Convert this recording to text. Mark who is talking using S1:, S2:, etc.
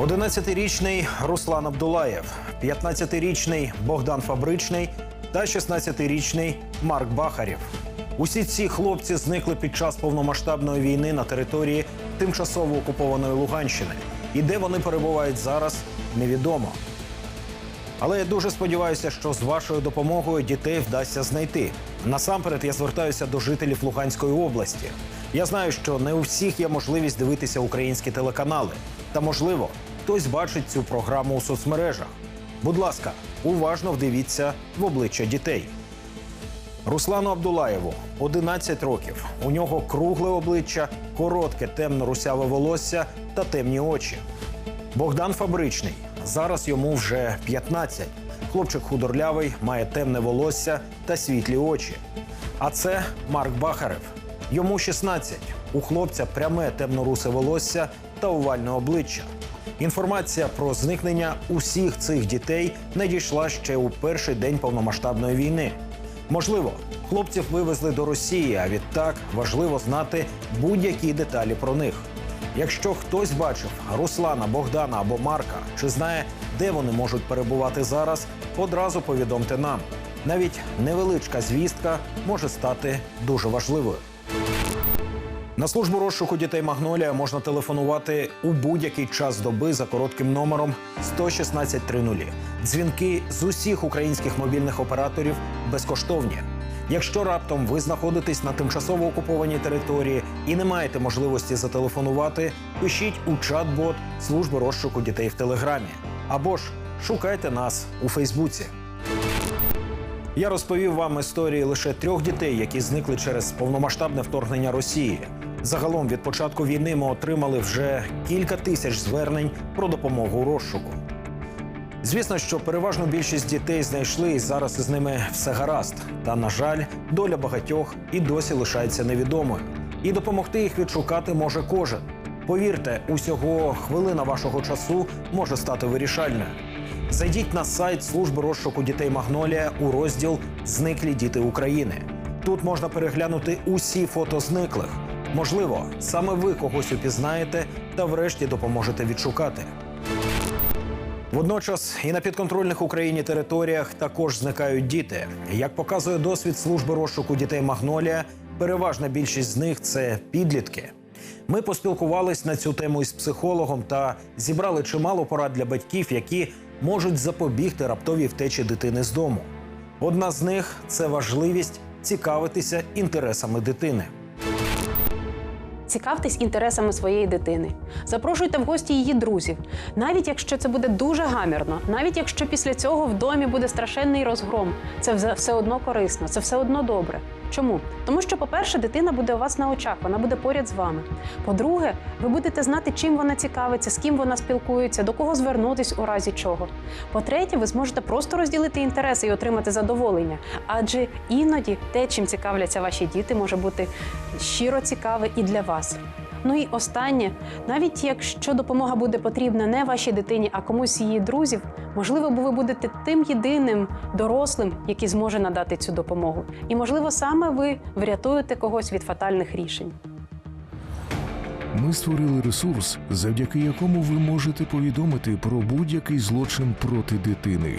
S1: 11-річний Руслан Абдулаєв, 15-річний Богдан Фабричний та 16-річний Марк Бахарєв. Усі ці хлопці зникли під час повномасштабної війни на території тимчасово окупованої Луганщини. І де вони перебувають зараз, невідомо. Але я дуже сподіваюся, що з вашою допомогою дітей вдасться знайти. Насамперед я звертаюся до жителів Луганської області. Я знаю, що не у всіх є можливість дивитися українські телеканали. Та можливо, хтось бачить цю програму у соцмережах. Будь ласка, уважно вдивіться в обличчя дітей. Руслану Абдулаєву 11 років. У нього кругле обличчя, коротке темно-русяве волосся та темні очі. Богдан Фабричний. Зараз йому вже 15. Хлопчик худорлявий, має темне волосся та світлі очі. А це Марк Бахарев. Йому 16. У хлопця пряме темно-русе волосся та овальне обличчя. Інформація про зникнення усіх цих дітей надійшла ще у перший день повномасштабної війни. Можливо, хлопців вивезли до Росії, а відтак важливо знати будь-які деталі про них. Якщо хтось бачив Руслана, Богдана або Марка, чи знає, де вони можуть перебувати зараз, одразу повідомте нам. Навіть невеличка звістка може стати дуже важливою. На службу розшуку дітей Магнолія можна телефонувати у будь-який час доби за коротким номером 11630. Дзвінки з усіх українських мобільних операторів безкоштовні. Якщо раптом ви знаходитесь на тимчасово окупованій території і не маєте можливості зателефонувати, пишіть у чат-бот служби розшуку дітей в Телеграмі або ж шукайте нас у Фейсбуці. Я розповів вам історії лише трьох дітей, які зникли через повномасштабне вторгнення Росії. Загалом від початку війни ми отримали вже кілька тисяч звернень про допомогу розшуку. Звісно, що переважну більшість дітей знайшли і зараз із ними все гаразд. Та, на жаль, доля багатьох і досі лишається невідомою. І допомогти їх відшукати може кожен. Повірте, усього хвилина вашого часу може стати вирішальною. Зайдіть на сайт служби розшуку дітей Магнолія у розділ Зниклі діти України. Тут можна переглянути усі фото зниклих. Можливо, саме ви когось упізнаєте та врешті допоможете відшукати. Водночас і на підконтрольних Україні територіях також зникають діти. Як показує досвід служби розшуку дітей Магнолія, переважна більшість з них це підлітки. Ми поспілкувались на цю тему із психологом та зібрали чимало порад для батьків, які можуть запобігти раптовій втечі дитини з дому. Одна з них це важливість цікавитися інтересами дитини.
S2: Цікавтесь інтересами своєї дитини. Запрошуйте в гості її друзів, навіть якщо це буде дуже гамірно, навіть якщо після цього в домі буде страшенний розгром. Це все- одно корисно, це все одно добре. Чому? Тому що, по-перше, дитина буде у вас на очах, вона буде поряд з вами. По-друге, ви будете знати, чим вона цікавиться, з ким вона спілкується, до кого звернутись у разі чого. По-третє, ви зможете просто розділити інтереси і отримати задоволення. Адже іноді те, чим цікавляться ваші діти, може бути щиро цікаве і для вас. Ну і останнє, навіть якщо допомога буде потрібна не вашій дитині, а комусь її друзів, можливо, ви будете тим єдиним дорослим, який зможе надати цю допомогу. І можливо, саме ви врятуєте когось від фатальних рішень.
S3: Ми створили ресурс, завдяки якому ви можете повідомити про будь-який злочин проти дитини.